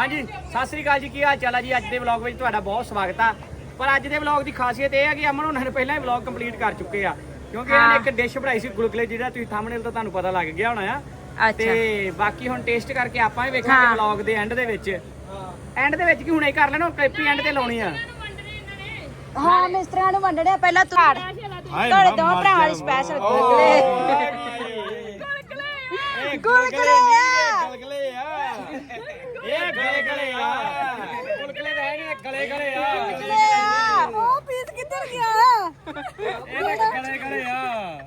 ਹਾਂਜੀ ਸਤਿ ਸ੍ਰੀ ਅਕਾਲ ਜੀ ਕੀ ਹਾਲ ਚਾਲ ਹੈ ਜੀ? ਅੱਜ ਦੇ ਵਲੌਗ ਵਿੱਚ ਤੁਹਾਡਾ ਬਹੁਤ ਸਵਾਗਤ ਆ। ਪਰ ਅੱਜ ਦੇ ਵਲੌਗ ਦੀ ਖਾਸੀਅਤ ਇਹ ਹੈ ਕਿ ਅਮਨ ਉਹਨਾਂ ਨੇ ਪਹਿਲਾਂ ਹੀ ਵਲੌਗ ਕੰਪਲੀਟ ਕਰ ਚੁੱਕੇ ਆ। ਕਿਉਂਕਿ ਇਹਨਾਂ ਨੇ ਇੱਕ ਡਿਸ਼ ਬਣਾਈ ਸੀ ਗੁਲਗੁਲੇ ਜਿਹੜਾ ਤੁਸੀਂ ਥੰਬਨੇਲ ਤੋਂ ਤੁਹਾਨੂੰ ਪਤਾ ਲੱਗ ਗਿਆ ਹੋਣਾ ਆ। ਤੇ ਬਾਕੀ ਹੁਣ ਟੇਸਟ ਕਰਕੇ ਆਪਾਂ ਵੀ ਵੇਖਾਂਗੇ ਹਾਂ। ਵਲੌਗ ਦੇ ਐਂਡ ਦੇ ਵਿੱਚ। ਐਂਡ ਦੇ ਵਿੱਚ ਕੀ ਹੁਣੇ ਕਰ ਲੈਣਾ ਕਲਿੱਪ ਹੀ ਐਂਡ ਤੇ ਲਾਉਣੀ ਆ। ਹਾਂ ਮਿਸਤਰੀਆਂ ਨੂੰ ਵੰਡਣੇ ਆ, ਪਹਿਲਾਂ ਤੁਹਾਡ ਤੁਹਾਡੇ ਦੋ ਲਈ ਸਪੈਸ਼ਲ ਗੁਲਗੁਲੇ। ਗਲਗਲੇ ਆ ਇਹ ਗਲਗਲੇ ਆ ਗੁਲਗਲੇ ਤਾਂ ਹੈ ਨਹੀਂ ਗਲੇ ਗਲੇ ਆ ਗੁਲਗੁਲੇ ਆ ਉਹ ਕਿੱਧਰ ਗਿਆ। ਇਹ ਤਾਂ ਗਲੇ ਗਲੇ ਆ।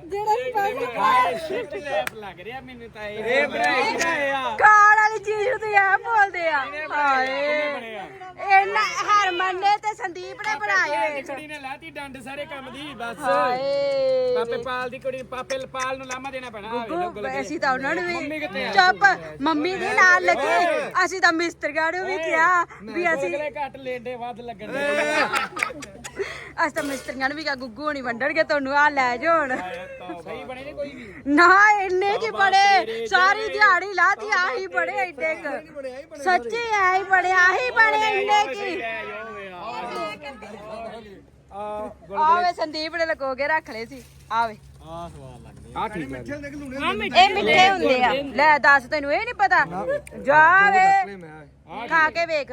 ਜਿਹੜਾ ਸਪੈਸ਼ਲ ਹਾਏ ਸ਼ਿਟ ਲੈਪ ਲੱਗ ਰਿਹਾ ਮੈਨੂੰ ਤਾਂ ਇਹ। ਇਹ ਬਣਾਈ ਗਏ ਆ ਕਾਰ ਵਾਲੀ ਚੀਜ਼ ਨੂੰ ਤੇ ਆ ਬੋਲਦੇ ਆ। ਹਾਏ। ਬਣਿਆ ਇਹਨਾਂ ਹਰਮਨ ਨੇ ਤੇ ਸੰਦੀਪ ਨੇ ਬਣਾਏ ਕੁੜੀ ਨੇ ਲਾਤੀ ਡੰਡ ਸਾਰੇ ਕੰਮ ਦੀ ਬਸ। ਹਾਏ। ਪਾਪੇ ਪਾਲ ਦੀ ਕੁੜੀ ਨੂੰ ਪਾਪੇ ਪਾਲ ਨੂੰ ਲਾਮਾ ਦੇਣਾ ਪੈਣਾ। ਗੁੱਗੂ ਅਸੀਂ ਤਾਂ ਉਹਨਾਂ ਨੂੰ ਵੀ? ਚੁੱਪ। ਮੰਮੀ ਦੇ ਨਾਲ ਲੱਗੀ। ਅਸੀਂ ਤਾਂ ਮਿਸਤਰੀਆਂ ਨੂੰ ਵੀ ਕਿਹਾ ਵੀ ਅਸੀਂ ਘੱਟ ਲੇਡੇ ਵੱਧ ਲੱਗਣ ਦੇ। ਅਸੀਂ ਤਾਂ ਮਿਸਤਰੀਆਂ ਨੂੰ ਵੀ ਕਿਹਾ ਗੁੱਗੂ ਹੋਣੀ ਵੰਡਣਗੇ ਤੁਹਾਨੂੰ ਆ ਲੈ ਜਾਣ ਸਹੀ ਬਣੇ ਨੇ ਕੋਈ ਵੀ। ਨਾ ਇੰਨੇ ਕੀ ਬੜੇ ਸਾਰੀ ਦਿਹਾੜੀ ਲਾਤੀ ਆਹੀ ਬੜੇ ਐਡੇ ਕ। ਸੱਚੀ ਐ ਹੀ ਬੜੇ ਆਹੀ ਬੜੇ ਇੰਨੇ ਕੀ। ਆ ਆਵੇ ਸੰਦੀਪ ਨੇ ਲਗੋ ਕੇ ਰੱਖ ਲਏ ਸੀ। ਆਵੇ ਆ ਸਵਾਦ ਲੱਗਦੇ ਆ। ਠੀਕ ਹੈ ਇਹ ਮਿੱਠੇ ਹੁੰਦੇ ਆ? ਲੈ ਦੱਸ ਤੈਨੂੰ ਇਹ ਨਹੀਂ ਪਤਾ। ਜਾ ਵੇ। ਖਾ ਕੇ ਵੇਖ।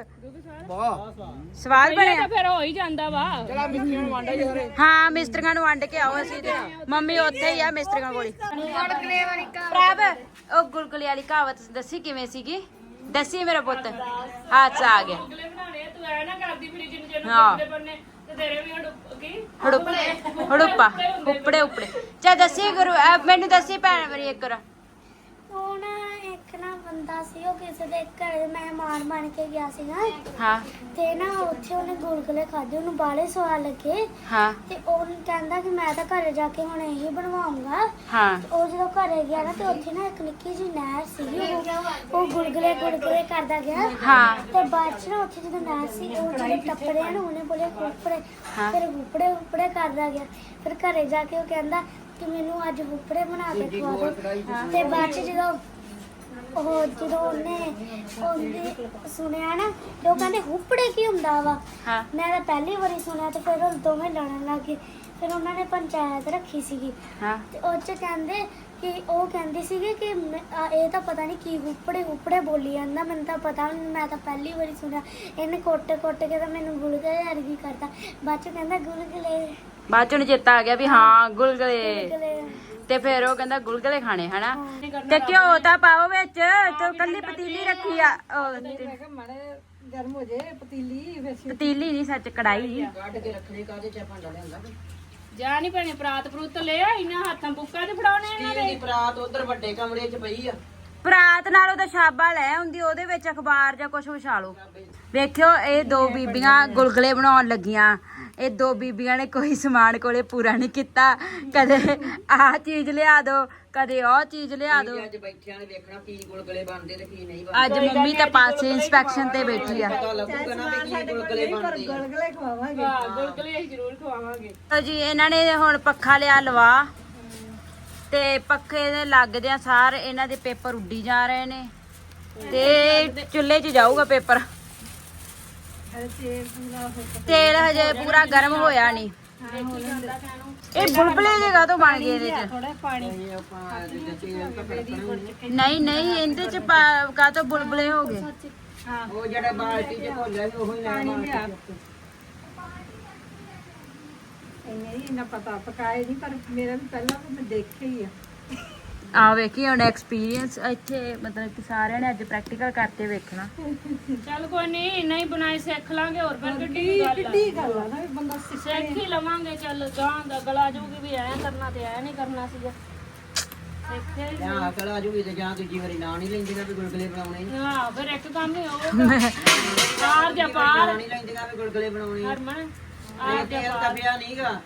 ਸਵਾਦ ਬਣਿਆ। ਫਿਰ ਹੋ ਹੀ ਜਾਂਦਾ ਵਾ। ਚਲਾ ਮਿੱਠੀਆਂ ਨੂੰ ਵਾਂਡਾ ਸਾਰੇ। ਹਾਂ ਮਿਸਤਰੀਆਂ ਨੂੰ ਵੰਡ ਕੇ ਆਓ ਅਸੀਂ ਤੇ। ਮੰਮੀ ਉੱਥੇ ਹੀ ਆ ਮਿਸਤਰੀਆਂ ਕੋਲ। ਗੁਲਗੁਲੇ ਵਾਲੀ ਕਹਾਵਤ ਪ੍ਰਭ ਉਹ ਗੁਲਗੁਲੇ ਵਾਲੀ ਕਹਾਵਤ ਦੱਸੀ ਕਿਵੇਂ ਸੀਗੀ? ਦੱਸੀ ਮੇਰਾ ਪੁੱਤ। ਹੱਥ 'ਚ ਆ ਗਿਆ। ਗੁਲਗੁਲੇ ਬਣਾਣੇ ਤੂੰ ਐ ਨਾ ਕਰਦੀ ਫਰੀ ਜਿੰਨ ਜਿੰਨ ਹਾਂ। ਗੁਲਗੁਲੇ ਬਣਨੇ ਤੇ ਤੇਰੇ ਵੀ ਹੜੁੱਪ। ਉੱਪੜੇ ਉੱਪੜੇ। ਚਾ ਦੱਸੀ ਗੁਰੂ ਮੈਨੂੰ ਦੱਸੀ ਭੈਣ ਮੇਰੀ ਇੱਕ ਵਾਰ। ਨਾ ਬੰਦਾ ਸੀ ਉਹ ਕਿਸੇ ਦੇ ਘਰ ਮਹਿਮਾਨ ਬਣ ਕੇ ਗਿਆ ਸੀਗਾ। ਹਾਂ। ਤੇ ਨਾ ਉੱਥੇ ਉਹਨੇ ਗੁਲਗੁਲੇ ਖਾਦੇ ਉਹਨੂੰ ਬਾਲੇ ਸਵਾਦ ਲੱਗੇ। ਹਾਂ। ਤੇ ਉਹ ਕਹਿੰਦਾ ਕਿ ਮੈਂ ਤਾਂ ਘਰੇ ਜਾ ਕੇ ਹੁਣ ਇਹੀ ਬਣਵਾਉਂਗਾ। ਹਾਂ। ਉਹ ਜਦੋਂ ਘਰੇ ਗਿਆ ਨਾ ਤੇ ਉੱਥੇ ਨਾ ਇੱਕ ਨਿੱਕੀ ਜਿਹੀ ਨਹਿਰ ਸੀਗੀ ਉਹ ਉਹ ਗੁਲਗੁਲੇ ਗੁਲਗੁਲੇ ਕਰਦਾ ਗਿਆ। ਹਾਂ। ਤੇ ਬਾਅਦ ਚ ਨਾ ਉੱਥੇ ਜਦੋਂ ਨਹਿਰ ਸੀ ਉਹ ਜਿਹੜੇ ਟੱਪੜੇ ਆ ਨਾ ਉਹਨੇ ਬੋਲੇ ਹਾਂ। ਫਿਰ ਹੁੱਪੜੇ ਹੁੱਪੜੇ ਕਰਦਾ ਗਿਆ। ਫਿਰ ਘਰੇ ਜਾ ਕੇ ਉਹ ਕਹਿੰਦਾ ਕਿ ਮੈਨੂੰ ਅੱਜ ਹੁੱਪੜੇ ਬਣਾ ਕੇ ਖਵਾ ਦਿਓ। ਤੇ ਬਾਅਦ ਚ ਜਦੋਂ ਉਹ ਜਦੋਂ ਉਹਨੇ ਉਹਨੇ ਸੁਣਿਆ ਨਾ ਉਹ ਕਹਿੰਦੇ ਹੁੱਪੜੇ ਕੀ ਹੁੰਦਾ ਵਾ? ਹਾਂ। ਮੈਂ ਤਾਂ ਪਹਿਲੀ ਵਾਰੀ ਸੁਣਿਆ ਤੇ ਫਿਰ ਉਹ ਦੋਵੇਂ ਲੜਨ ਲੱਗ ਗਏ। ਫਿਰ ਉਹਨਾਂ ਨੇ ਪੰਚਾਇਤ ਰੱਖੀ ਸੀਗੀ। ਹਾਂ। ਤੇ ਉਹ ਚ ਕਹਿੰਦੇ ਕਿ ਉਹ ਕਹਿੰਦੀ ਸੀਗੀ ਕਿ ਮੈਂ- ਆ, ਇਹ ਤਾਂ ਪਤਾ ਨਹੀਂ ਕੀ ਹੁੱਪੜੇ ਹੁੱਪੜੇ ਬੋਲੀ ਜਾਂਦਾ ਮੈਨੂੰ ਤਾਂ ਪਤਾ ਨੀ, ਮੈਂ ਤਾਂ ਪਹਿਲੀ ਵਾਰੀ ਸੁਣਿਆ। ਇਹਨੇ ਕੋਟੇ ਕੋਟੇ ਕੇ ਤਾਂ ਮੈਨੂੰ ਗੁਲਗੁਲੇ ਵਰਗੀ ਕਰਤਾ। ਬਾਅਦ ਚ ਕਹਿੰਦਾ ਗੁਲਗੁਲੇ ਬਾਅਦ ਚੋਂ ਚੇਤਾ ਆ ਗਿਆ ਵੀ ਹਾਂ ਗੁਲਗਲੇ। ਗੁਲਗੁਲੇ ਤੇ ਫਿਰ ਉਹ ਕਹਿੰਦਾ ਗੁਲਗਲੇ ਖਾਣੇ ਹਨਾ? ਤੇ ਘਿਓ ਤਾਂ ਪਾਓ ਵਿੱਚ ਤੇ ਕੱਲੀ ਪਤੀਲੀ ਰੱਖੀ ਆ ਉਹ ਤੇ- ਪਤੀਲੀ ਨਹੀਂ ਸੱਚ ਕੜਾਈ ਜਾ ਨਹੀਂ ਭੈਣੇ ਪ੍ਰਾਤ ਪ੍ਰੂਤ ਲੈ ਆਈ ਨਾ ਹੱਥਾਂ ਬੁੱਕਾ ਤੇ ਫੜਾਉਣੇ ਇਹਨਾਂ ਦੇ ਪਰਾਤ ਨਾਲੋਂ ਤਾਂ ਛਾਬਾ ਲੈ ਆਉਂਦੀ ਉਹਦੇ ਵਿੱਚ ਅਖਬਾਰ ਜਾਂ ਕੁਝ ਵਿਛਾ ਲਓ। ਵੇਖਿਓ ਇਹ ਦੋ ਬੀਬੀਆਂ ਗੁਲਗਲੇ ਬਣਾਉਣ ਲੱਗੀਆਂ। ਇਹ ਦੋ ਬੀਬੀਆਂ ਨੇ ਕੋਈ ਸਮਾਨ ਕੋਲੇ ਪੂਰਾ ਨਹੀਂ ਕੀਤਾ। ਕਦੇ ਆਹ ਚੀਜ਼ ਲਿਆ ਦੋ ਕਦੇ ਉਹ ਚੀਜ਼ ਲਿਆ ਦੋ। ਅੱਜ ਬੈਠਿਆਂ ਨੇ ਵੇਖਣਾ ਕੀ ਗੁਲਗਲੇ ਬਣਦੇ ਤੇ ਕੀ ਨਹੀਂ ਅੱਜ ਮੰਮੀ ਤਾਂ ਪਾਸੇ ਇਨਸਪੈਕਸ਼ਨ ਤੇ ਬੈਠੀ ਆ। ਪਤਾ ਲੱਗੂਗਾ ਨਾ ਵੀ ਕੀ ਗੁਲਗਲੇ ਬਣਦੇ ਆ। ਹਾਂ ਗੁਲਗੁਲੇ ਅਸੀਂ ਜ਼ਰੂਰ ਖਵਾਵਾਂਗੇ। ਲਓ ਜੀ ਇਹਨਾਂ ਨੇ ਹੁਣ ਪੱਖਾ ਲਿਆ ਲਵਾ। ਤੇ ਪੱਖੇ ਦੇ ਲੱਗਦਿਆਂ ਸਾਰ ਇਹਨਾਂ ਦੇ ਪੇਪਰ ਉੱਡੀ ਜਾ ਰਹੇ ਨੇ। ਤੇ ਚੁੱਲ੍ਹੇ 'ਚ ਜਾਊਗਾ ਪੇਪਰ। ਤੇਲ ਹਜੇ ਪੂਰਾ ਗਰਮ ਹੋਇਆ ਨਹੀਂ। ਇਹ ਬੁਲਬੁਲੇ ਜਗ੍ਹਾ ਤੋਂ ਬਣ ਗਏ ਇਹਦੇ 'ਚ? ਨਹੀਂ ਨਹੀਂ ਇਹਦੇ 'ਚ ਕਾ ਤੋਂ ਬੁਲਬੁਲੇ ਹੋ ਗਏ? ਉਹ ਜਿਹੜਾ ਬਾਲਟੀ ਚ ਘੋਲਿਆ ਸੀ ਉਹੀ ਲੈਣਾ ਆ। ਵੇਖੀ ਹੁਣ ਐਕਸਪੀਰੀਅੰਸ ਇੱਥੇ ਮਤਲਬ ਕਿ ਸਾਰਿਆਂ ਨੇ ਅੱਜ ਪ੍ਰੈਕਟੀਕਲ ਕਰਕੇ ਵੇਖਣਾ। ਚੱਲ ਕੋਈ ਨਹੀਂ ਨਹੀਂ ਬਣਾਈ ਸਿੱਖ ਲਾਂਗੇ ਹੋਰ ਫਿਰ ਕਿੱਡੀ ਕਿੱਡੀ ਗੱਲ ਆ। ਨਾ ਬੰਦਾ ਸਿੱਖ ਹੀ ਲਵਾਂਗੇ ਚੱਲ ਗਾਂ ਦਾ ਗਲਾ ਜੂਗੀ ਵੀ ਐ ਕਰਨਾ ਤੇ ਐ ਨਹੀਂ ਕਰਨਾ ਸੀਗਾ। ਹੀ ਜਾਂ ਅਕਲ ਆ ਜੂਗੀ ਤੇ ਜਾਂ ਦੂਜੀ ਵਾਰੀ ਨਾਂ ਨਹੀਂ ਲੈਂਦੀਆਂ ਵੀ ਗੁਲਗਲੇ ਬਣਾਉਣੇ ਹਾਂ ਫਿਰ ਇੱਕ ਕੰਮ ਹੀ ਉਹ ਪਾਰ ਜਾਂ ਪਾਰ ਨਾਂ ਨਹੀਂ ਵੀ ਗੁਲਗਲੇ ਬਣਾਉਣੇ। ਆ। ਹਰਮਨ ਇਹ ਤੇਲ ਤਾਂ ਪਿਆ ਨਹੀਂਗਾ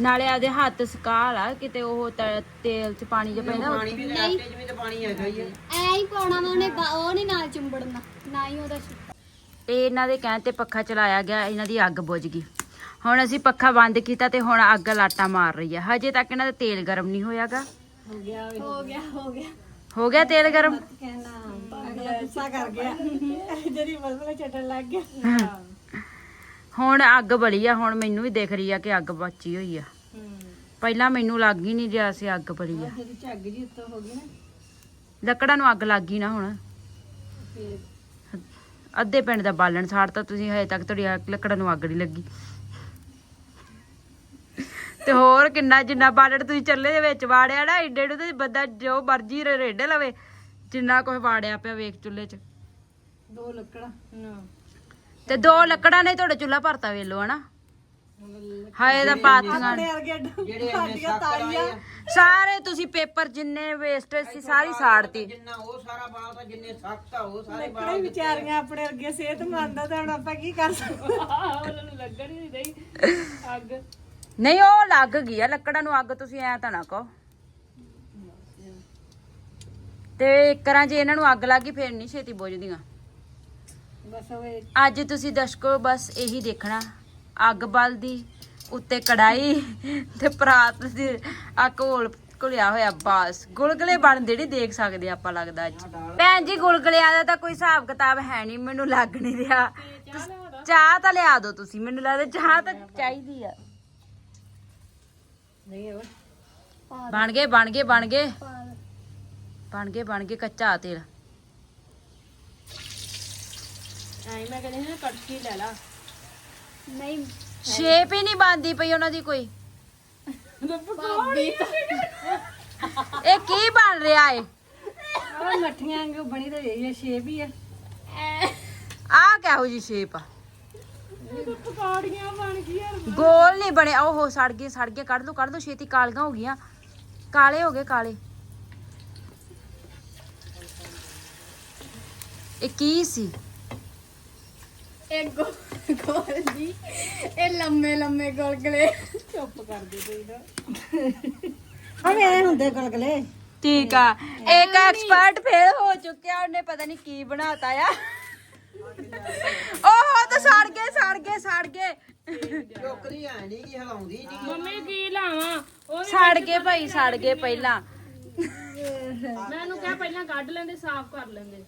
ਨਾਲੇ ਆਦੇ ਹੱਥ ਸਕਾ ਲਾ ਕਿਤੇ ਉਹ ਤ- ਤੇਲ 'ਚ ਪਾਣੀ ਜਿਹਾ ਪੈਂਦਾ ਪਾਣੀ ਵੀ ਆਟੇ 'ਚ ਵੀ ਤਾਂ ਪਾਣੀ ਹੈਗਾ ਹੀ ਆ। ਐ ਹੀ ਪਾਉਣਾ ਵਾ ਉਹਨੇ ਬਾ- ਉਹ ਨਹੀਂ ਨਾਲ ਚੁੰਬੜਨਾ ਨਾ ਹੀ ਉਹਦਾ ਛਿੱਟਾ। ਇਹ ਇਹਨਾਂ ਦੇ ਕਹਿਣ ਤੇ ਪੱਖਾ ਚਲਾਇਆ ਗਿਆ ਇਹਨਾਂ ਦੀ ਅੱਗ ਬੁਝ ਗਈ। ਹੁਣ ਅਸੀਂ ਪੱਖਾ ਬੰਦ ਕੀਤਾ ਤੇ ਹੁਣ ਅੱਗ ਲਾਟਾ ਮਾਰ ਰਹੀ ਹੈ ਹਜੇ ਤੱਕ ਇਹਨਾਂ ਦਾ ਤੇਲ ਗਰਮ ਨਹੀਂ ਹੋਇਆਗਾ। ਹੋ ਗਿਆ ਹੋ ਗਿਆ ਹੋ ਗਿਆ। ਤੇਲ ਗਰਮ? ਗੁੱਸਾ ਕਰ ਗਿਆ। ਜਿਹੜੀ ਬਲਬਲ ਛੱਡਣ ਲੱਗ ਗਿਆ। ਹੁਣ ਅੱਗ ਬਲੀ ਆ ਹੁਣ ਮੈਨੂੰ ਵੀ ਦਿਖ ਰਹੀ ਆ ਕਿ ਅੱਗ ਬਚੀ ਹੋਈ ਆ। ਪਹਿਲਾਂ ਮੈਨੂੰ ਲੱਗ ਹੀ ਨਹੀਂ ਰਿਹਾ ਸੀ ਅੱਗ ਬਲੀ ਆ। ਜਿਹੜੀ ਝੱਗ ਜੀ ਉੱਤੋਂ ਹੋ ਗਈ ਨਾ। ਲੱਕੜਾਂ ਨੂੰ ਅੱਗ ਲੱਗ ਗਈ ਨਾ ਹੁਣ। ਅੱਧੇ ਪਿੰਡ ਦਾ ਬਾਲਣ ਸਾੜਤਾ ਤੁਸੀਂ ਹਜੇ ਤੱਕ ਤੁਹਾਡੀ ਲੱਕੜਾਂ ਨੂੰ ਅੱਗ ਨਹੀਂ ਲੱਗੀ। ਤੇ ਹੋਰ ਕਿੰਨਾ ਜਿੰਨਾ ਬਾਲਣ ਤੁਸੀਂ ਚੱਲੇ ਦੇ ਵਿੱਚ ਵਾੜਿਆ ਨਾ ਏਡੇ ਏਡੇ ਤੇ ਬੰਦਾ ਜੋ ਮਰਜ਼ੀ ਰੇਡੇ ਲਵੇ ਜਿੰਨਾ ਕੁਝ ਵਾੜਿਆ ਪਿਆ ਵੇਖ ਚੁੱਲ੍ਹੇ 'ਚ। ਦੋ ਲੱਕੜਾਂ। ਤੇ ਦੋ ਲੱਕੜਾਂ ਨੇ ਤੁਹਾਡਾ ਚੁੱਲ੍ਹਾ ਭਰਤਾ ਵੇਲੋ ਹਨਾ? ਹਾਏ ਦਾ ਪਾਥੀਆਂ ਨੇ। ਸਾਰੇ ਤੁਸੀਂ ਪੇਪਰ ਜਿੰਨੇ ਵੇਸਟੇਜ ਸੀ ਸਾਰੀ ਸਾੜਤੀ। ਜਿੰਨਾ ਉਹ ਸਾਰਾ ਬਾਲ ਤਾਂ ਜਿੰਨੇ ਸਖਤ ਆ ਉਹ ਸਾਰੇ ਬਾਲ ਵਿਚਾਰੀਆਂ ਆਪਣੇ ਵਰਗੇ ਸਿਹਤਮੰਦ ਆ ਤੇ ਹੁਣ ਆਪਾਂ ਕੀ ਕਰ ਸਕਦੇ? ਉਹਨਾਂ ਨੂੰ ਲੱਗਣ ਹੀ ਨਹੀਂ ਦਈ। ਅੱਗ। ਨਹੀਂ ਉਹ ਲੱਗ ਗਈ ਆ ਲੱਕੜਾਂ ਨੂੰ ਅੱਗ ਤੁਸੀਂ ਐ ਤਾਂ ਨਾ ਕਹੋ। ਤੇ ਇੱਕਰਾਂ ਜੇ ਇਹਨਾਂ ਨੂੰ ਅੱਗ ਲੱਗੀ ਫੇਰ ਨਹੀਂ ਛੇਤੀ ਬੁਝਦੀਆਂ। ਬਸ ਅੱਜ ਤੁਸੀਂ ਦਰਸ਼ਕੋ ਬਸ ਇਹੀ ਦੇਖਣਾ। ਅੱਗ ਬਲਦੀ ਉੱਤੇ ਕੜਾਈ ਤੇ ਪਰਾਤ ਦੀ ਆ ਘੋਲ ਘੁਲਿਆ ਹੋਇਆ ਬਾਸ। ਗੁਲਗਲੇ ਬਣਦੇ ਨਹੀਂ ਦੇਖ ਸਕਦੇ ਆਪਾਂ ਲੱਗਦਾ ਅੱਜ। ਭੈਣ ਜੀ ਗੁਲਗਲਿਆਂ ਦਾ ਤਾਂ ਕੋਈ ਹਿਸਾਬ ਕਿਤਾਬ ਹੈ ਨਹੀਂ ਮੈਨੂੰ ਲੱਗ ਨਹੀਂ ਰਿਹਾ। ਚਾਹ ਤਾਂ ਲਿਆ ਦਿਓ ਤੁਸੀਂ ਮੈਨੂੰ ਲੱਗਦਾ ਚਾਹ ਤਾਂ ਚਾਹੀਦੀ ਆ। ਨਹੀਂ ਬਣ ਗਏ ਬਣ ਗਏ ਬਣ ਗਏ। ਬਣ ਗਏ ਬਣ ਗਏ ਕੱਚਾ ਤੇਲ। ਐਂ ਮੈਂ ਕਹਿੰਦੀ ਸੀ ਨਾ ਕੜਛੀ ਲੈ ਲਾ। ਨਹੀਂ ਸ਼ੇਪ ਹੀ ਨਹੀਂ ਬਣਦੀ ਪਈ ਉਹਨਾਂ ਦੀ ਕੋਈ। ਇਹ ਕੀ ਬਣ ਰਿਹਾ ਏ? ਉਹ ਮੱਠੀਆਂ ਵਾਂਗੂ ਬਣੀ ਤਾਂ ਇਹ ਸ਼ੇਪ ਹੀ ਆ। ਆ ਕਿਹੋ ਜੀ ਸ਼ੇਪ ਆ? ਪਕੌੜੀਆਂ ਬਣ ਗਈਆਂ ਗੋਲ ਨਹੀਂ ਬਣਿਆ ਓਹੋ ਸੜ ਗਏ ਸੜ ਗਏ ਕੱਢ ਦੋ ਕੱਢ ਦੋ ਛੇਤੀ ਕਾਲੀਆਂ ਹੋ ਗਈਆਂ। ਕਾਲੇ ਹੋ ਗਏ ਕਾਲੇ। ਇਹ ਕੀ ਸੀ? ਇਹ ਗੋਲ ਜੀ। ਇਹ ਲੰਮੇ ਲੰਮੇ ਗੁਲਗਲੇ। ਹਵੇ ਐ ਹੁੰਦੇ ਗਲਗਲੇ। ਠੀਕ ਆ। ਇੱਕ ਐਕਸਪਰਟ ਫੇਲ ਹੋ ਚੁੱਕਿਆ ਉਹਨੇ ਪਤਾ ਨਹੀਂ ਕੀ ਬਣਾਤਾ ਆ। ਓਹੋ ਤਾਂ ਸੜ ਗਏ ਸੜ ਗਏ ਸੜ ਗਏ। ਟੋਕਰੀ ਐ ਨਹੀਂ ਕਿ ਹਲਾਉਂਦੀ ਨਹੀਂ ਮੰਮੀ ਕੀ ਲਾਵਾਂ? ਉਹ ਸੜ ਗਏ ਭਾਈ ਸੜ ਗਏ ਪਹਿਲਾਂ। ਮੈਂ ਉਹਨੂੰ ਕਿਹਾ ਪਹਿਲਾਂ ਕੱਢ ਲੈਂਦੇ ਸਾਫ਼ ਕਰ ਲੈਂਦੇ।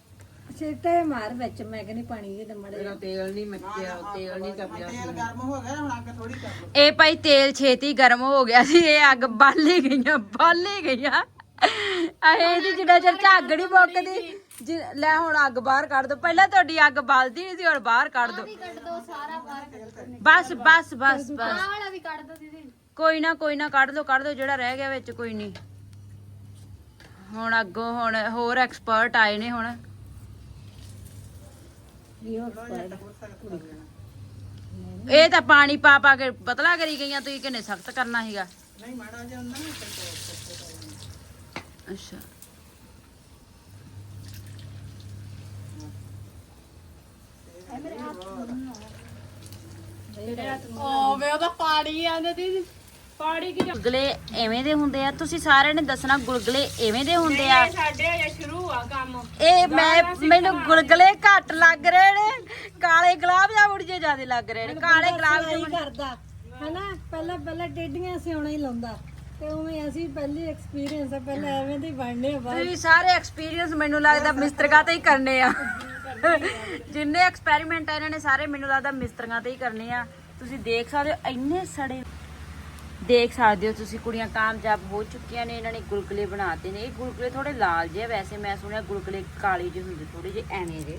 ਛੇਟੇ ਮਾਰ ਵਿੱਚ ਮੈਂ ਕਹਿੰਦੀ ਪਾਣੀ ਦੇ ਮੜੇ। ਤੇਲ ਨਹੀਂ ਮੱਚਿਆ ਤੇਲ ਨਹੀਂ ਟੱਪਿਆ ਤੇਲ ਗਰਮ ਹੋ ਗਿਆ ਹੁਣ ਅੱਗ ਥੋੜੀ ਕਰ। ਇਹ ਭਾਈ ਤੇਲ ਛੇਤੀ ਗਰਮ ਹੋ ਗਿਆ ਸੀ ਇਹ ਅੱਗ ਬਾਲੀ ਗਈਆਂ ਬਾਲੀ ਗਈਆਂ। ਅਹੇ ਦੀ ਜਿੰਨਾ ਚਿਰ ਝੱਗ ਨਹੀਂ ਮੁੱਕਦੀ ਜਿ- ਲੈ ਹੁਣ ਅੱਗ ਬਾਹਰ ਕੱਢ ਦੋ। ਪਹਿਲਾਂ ਤੁਹਾਡੀ ਅੱਗ ਬਲਦੀ ਨਹੀਂ ਸੀ ਹੁਣ ਬਾਹਰ ਕੱਢ ਦੋ। ਕੱਢ ਦੋ ਸਾਰਾ ਬਾਹਰ ਬਸ ਬਸ ਬਸ ਬਸ ਆਹ ਵਾਲਾ ਵੀ ਕੱਢ ਦੋ ਦੀਦੀ। ਕੋਈ ਨਾ ਕੋਈ ਨਾ ਕੱਢ ਦੋ ਕੱਢ ਦੋ ਜਿਹੜਾ ਰਹਿ ਗਿਆ ਵਿੱਚ ਕੋਈ ਨਹੀਂ। ਹੁਣ ਅੱਗੋਂ ਹੁਣ ਹੋਰ ਐਕਸਪਰਟ ਆਏ ਨੇ ਹੁਣ। ਇਹ ਤਾਂ ਪਾਣੀ ਪਾ ਪਾ ਕੇ ਪਤਲਾ ਕਰੀ ਗਈਆਂ ਤੁਸੀਂ ਕਿੰਨੇ ਸਖਤ ਕਰਨਾ ਸੀਗਾ? ਨਹੀਂ ਮਾੜਾ ਜਿਹਾ ਅੱਛਾ। ਓਵੇ ਉਹਦਾ ਪਾਣੀ ਆਂਦੇ ਦੀਦੀ। ਪਾੜੀ ਕੀ ਗੁਲਗਲੇ ਐਵੇਂ ਦੇ ਹੁੰਦੇ ਆ। ਤੁਸੀਂ ਸਾਰਿਆਂ ਨੇ ਦੱਸਣਾ ਗੁਲਗਲੇ ਐਵੇਂ ਦੇ ਹੁੰਦੇ ਆ। ਸਾਡੇ ਅਜੇ ਸ਼ੁਰੂ ਆ ਕੰਮ। ਇਹ ਮੈਂ ਮੈਨੂੰ ਗੁਲਗਲੇ ਘੱਟ ਲੱਗ ਰਹੇ ਨੇ। ਕਾਲੇ ਗੁਲਾਬ ਜਾਮੁਨ ਜੇ ਜ਼ਿਆਦਾ ਲੱਗ ਰਹੇ ਨੇ। ਕਾਲੇ ਗੁਲਾਬ ਨਹੀਂ ਜਾਮੁਨ ਕਰਦਾ। ਹਨਾ? ਪਹਿਲਾਂ ਪਹਿਲਾਂ ਟੇਡੀਆਂ ਸਿਉਣਾ ਹੀ ਲਾਉਂਦਾ। ਤੇ ਉਵੇਂ ਅਸੀਂ ਪਹਿਲੀ ਐਕਸਪੀਰੀਅੰਸ ਆ। ਪਹਿਲਾਂ ਐਵੇਂ ਦੇ ਬਣਨੇ ਆ ਬਾਅਦ। ਤੁਸੀਂ ਸਾਰੇ ਐਕਸਪੀਰੀਅੰਸ ਮੈਨੂੰ ਲੱਗਦਾ ਮਿਸਤਰੀਆਂ ਤੇ ਹੀ ਕਰਨੇ ਆ। ਜਿੰਨੇ ਐਕਸਪੈਰੀਮੈਂਟ ਆ ਇਹਨਾਂ ਨੇ ਸਾਰੇ ਮੈਨੂੰ ਲੱਗਦਾ ਮਿਸਤਰੀਆਂ ਤੇ ਹੀ ਕਰਨੇ ਆ। ਤੁਸੀਂ ਦੇਖ ਸਕਦੇ ਹੋ ਇੰਨੇ ਸੜੇ ਦੇਖ ਸਕਦੇ ਹੋ ਤੁਸੀਂ ਕੁੜੀਆਂ ਕਾਮਯਾਬ ਹੋ ਚੁੱਕੀਆਂ ਨੇ ਇਹਨਾਂ ਨੇ ਗੁਲਗੁਲੇ ਬਣਾਤੇ ਨੇ। ਇਹ ਗੁਲਗੁਲੇ ਥੋੜੇ ਲਾਲ ਜਿਹੇ ਵੈਸੇ ਮੈਂ ਸੁਣਿਆ ਗੁਲਗੁਲੇ ਕਾਲੇ ਜਿਹੇ ਹੁੰਦੇ ਥੋੜੇ ਜਿਹੇ ਐਵੇਂ ਦੇ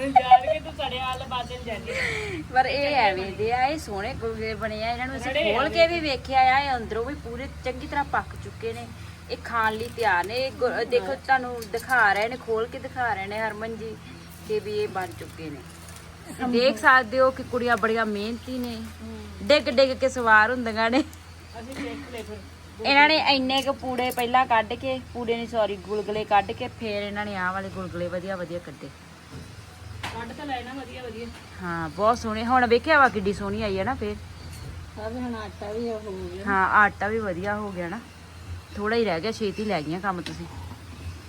ਜਾਣ ਕੇ ਤੂੰ ਸੜੇ ਹਾਲ ਬਾਦਲ ਜਾਂਦੀ ਪਰ ਇਹ ਐਵੇਂ ਦੇ ਆ ਇਹ ਸੋਹਣੇ ਗੁਲਗੁਲੇ ਬਣੇ ਆ ਇਹਨਾਂ ਨੂੰ ਅਸੀਂ ਖੋਲ ਕੇ ਵੀ ਵੇਖਿਆ ਆ ਇਹ ਅੰਦਰੋਂ ਵੀ ਪੂਰੇ ਚੰਗੀ ਤਰ੍ਹਾਂ ਪੱਕ ਚੁੱਕੇ ਨੇ। ਇਹ ਖਾਣ ਲਈ ਤਿਆਰ ਨੇ। ਇਹ ਦੇਖੋ ਤੁਹਾਨੂੰ ਦਿਖਾ ਰਹੇ ਨੇ ਖੋਲ ਕੇ ਦਿਖਾ ਰਹੇ ਨੇ ਹਰਮਨ ਜੀ ਕਿ ਵੀ ਇਹ ਬਣ ਚੁੱਕੇ ਨੇ। ਦੇਖ ਸਕਦੇ ਹੋ ਕਿ ਕੁੜੀਆਂ ਬੜੀਆਂ ਮਿਹਨਤੀ ਨੇ। ਡਿੱਗ ਡਿੱਗ ਕੇ ਸਵਾਰ ਹੁੰਦੀਆਂ ਨੇ। ਅਸੀਂ ਦੇਖ ਲੈ ਫਿਰ। ਇਹਨਾਂ ਨੇ ਇੰਨੇ ਕੁ ਪੂੜੇ ਪਹਿਲਾਂ ਕੱਢ ਕੇ ਪੂੜੇ ਨਹੀਂ ਸੌਰੀ ਗੁਲਗੁਲੇ ਕੱਢ ਕੇ ਫੇਰ ਇਹਨਾਂ ਨੇ ਆਹ ਵਾਲੇ ਗੁਲਗੁਲੇ ਵਧੀਆ ਵਧੀਆ ਕੱਢੇ। ਕੱਢ ਤਾਂ ਲੈਣਾ ਵਧੀਆ ਵਧੀਆ। ਹਾਂ ਬਹੁਤ ਸੋਹਣੇ। ਹੁਣ ਵੇਖਿਆ ਵਾ ਕਿੱਡੀ ਸੋਹਣੀ ਆਈ ਹੈ ਨਾ ਫੇਰ। ਸਭ ਹੁਣ ਆਟਾ ਵੀ ਹੋ ਗਿਆ। ਹਾਂ ਆਟਾ ਵੀ ਵਧੀਆ ਹੋ ਗਿਆ ਨਾ। ਥੋੜਾ ਹੀ ਰਹਿ ਗਿਆ ਛੇਤੀ ਲੈ ਗਈਆਂ ਕੰਮ ਤੁਸੀਂ।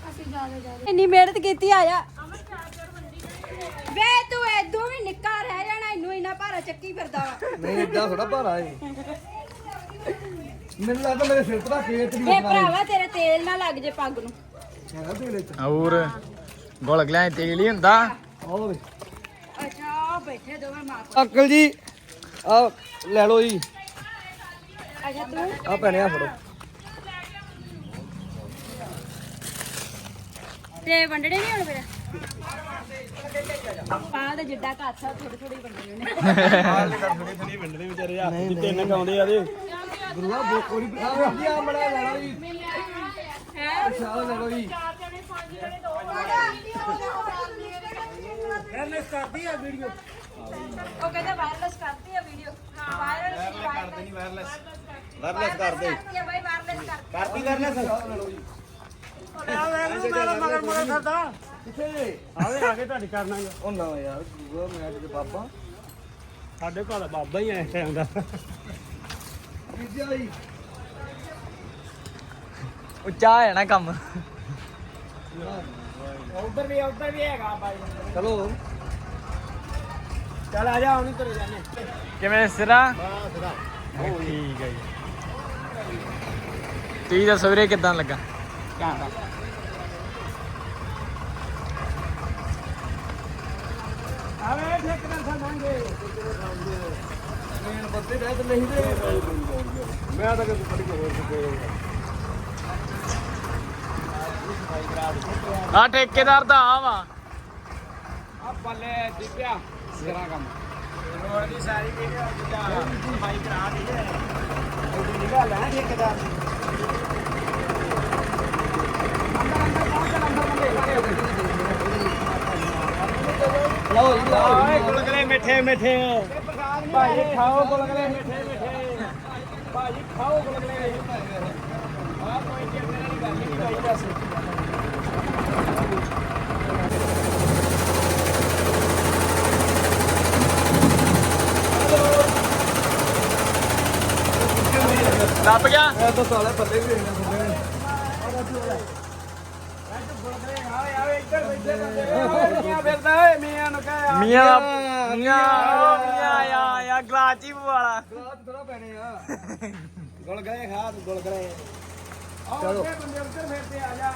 ਅਸੀਂ ਜ਼ਿਆਦਾ ਜ਼ਿਆਦਾ ਇੰਨੀ ਮਿਹਨਤ ਕੀਤੀ ਆ ਜਾ ਵੇ ਤੂੰ ਐਦੋਂ ਵੀ ਨਿੱਕਾ ਰਹਿ ਜਾਣਾ ਇਹਨੂੰ ਇੰਨਾ ਭਾਰਾ ਚੱਕੀ ਫਿਰਦਾ ਵਾ। ਨਹੀਂ ਏਦਾਂ ਥੋੜਾ ਭਾਰਾ ਏ ਮੈਨੂੰ ਲੱਗਦਾ ਮੇਰੇ ਸਿਰ ਤੇ ਰੱਖ ਕੇ ਤੇ ਵੇ ਭਰਾਵਾ ਤੇਰੇ ਤੇਲ ਨਾ ਲੱਗ ਜੇ ਪੱਗ ਨੂੰ। ਹੈਗਾ ਤੇਰੇ ਚ ਹੋਰ ਤੇਲ ਹੀ ਹੁੰਦਾ। ਹੋਰ ਅੱਛਾ ਬੈਠੇ ਦੋਵੇਂ ਮਾਂ ਅੰਕਲ ਜੀ ਆ ਲੈ ਲਓ ਜੀ। ਅੱਛਾ ਤੂੰ? ਆ ਭੈਣੇ ਆ ਫੜੋ। ਤੇ ਵੰਡਣੇ ਨਹੀਂ ਹੁਣ ਫਿਰ? ਪਾ ਦੇ ਜਿੱਡਾ ਕਾਛਾ ਥੋੜੇ ਥੋੜੇ ਵੰਡਣੇ ਨੇ। ਤਿੰਨ ਗਾਉਂਦੇ ਆ ਦੇ। ਗੁਰੂਆ ਬੋਕੋਰੀ ਆ ਜੀ ਆ ਬੜਾ ਲੈ ਲਓ ਜੀ। ਅੱਛਾ ਆਹ ਲੈ ਲਓ ਜੀ ਉਹ ਕਹਿੰਦਾ ਵਾਇਰਲੈਸ ਕਰਦੀ ਆ ਵੀਡੀਓ ਹਾਂ ਵਾਇਰਲੈਸ ਕਰਦੀ ਵਾਇਰਲੈਸ ਵਾਇਰਲੈਸ ਕਰਦੇ। ਕਰਦੀ ਆ ਬਾਈ ਵਾਇਰਲੈਸ ਕਰ ਕਰਤੀ ਕਰਨਾ ਸਰ ਲੈ ਲਓ ਜੀ। ਮਗਰ ਮਗਰ ਕਰਦਾ। ਕਿੱਥੇ? ਆਵੇ ਆ ਕੇ ਤੁਹਾਡੀ ਕਰਨਾ ਉਹ ਨਾ ਯਾਰ ਗੁਰੂਆ ਮੈਂ ਤੇ ਬਾਬਾ। ਸਾਡੇ ਘਰ ਬਾਬਾ ਹੀ ਐ ਟਾਈਮ ਦਾ। ਜੀ ਉੱਚਾ ਹੈ ਨਾ ਕੰਮ। ਉਧਰ ਵੀ ਉਧਰ ਵੀ ਹੈਗਾ ਬਾਈ। ਚਲੋ। ਚੱਲ ਆ ਜਾ ਹੁਣ ਤੁਰੇ ਜਾਨੇ ਕਿਵੇਂ ਸਿਰਾ? ਠੀਕ ਹੈ ਜੀ। ਤੁਸੀਂ ਦੱਸੋ ਵੀਰੇ ਕਿਦਾਂ ਲੱਗਾ? ਆਵੇ ਠੇਕੇਦਾਰ ਸਾਡਾਂਗੇ ਮੇਨ ਬੰਦੇ ਰਹਿ ਤੇ ਨਹੀਂ ਤੇ ਮੈਂ ਤਾਂ ਕਦੇ ਪੜੀ ਹੋਰ ਕਿਤੇ ਆ। ਠੇਕੇਦਾਰ ਦਾ ਆ ਵਾ ਆ ਬੱਲੇ ਦੀਪਿਆ ਸਿਰਾ ਕੰਮ ਰੋਡ ਦੀ ਸਾਰੀ ਵੀਡੀਓ ਜਿੱਦਾਂ ਸਫ਼ਾਈ ਕਰਾ ਦੀ ਹੈ ਲੈ ਠੇਕੇਦਾਰ ਦੀ ਲਓ ਜੀ ਲਓ ਗੁਲਗਲੇ ਮਿੱਠੇ ਮਿੱਠੇ ਭਾਈ ਖਾਓ ਗੁਲਗਲੇ ਮਿੱਠੇ ਮਿੱਠੇ ਭਾਜੀ ਖਾਓ ਗੁਲਗਲੇ ਆ ਕੋਈ ਚਿੰਤਾ ਨਹੀਂ ਕਰਨੀ ਭਾਈ ਦੱਸ ਲੱਭ ਗਿਆ ਇਹ ਤਾਂ ਸਾਲੇ ਪੱਲੇ ਵੀ ਇਹਨਾਂ ਸੁਣਦੇ ਨੇ ਮੀਆਂ ਦਾ ਮੀਆਂ ਉਹ ਮੀਆਂ ਆ ਯਾ ਗਲਾਚੀ ਵਾਲਾ। ਗਲਾਸ ਥੋੜਾ ਪੈਣੇ ਆ। ਗੁਲਗਲੇ ਖਾ ਤੂੰ ਗੁਲਗਲੇ ਚਲੋ। ਬੰਦੇ ਉੱਧਰ ਫਿਰਦੇ ਆ ਜਾ।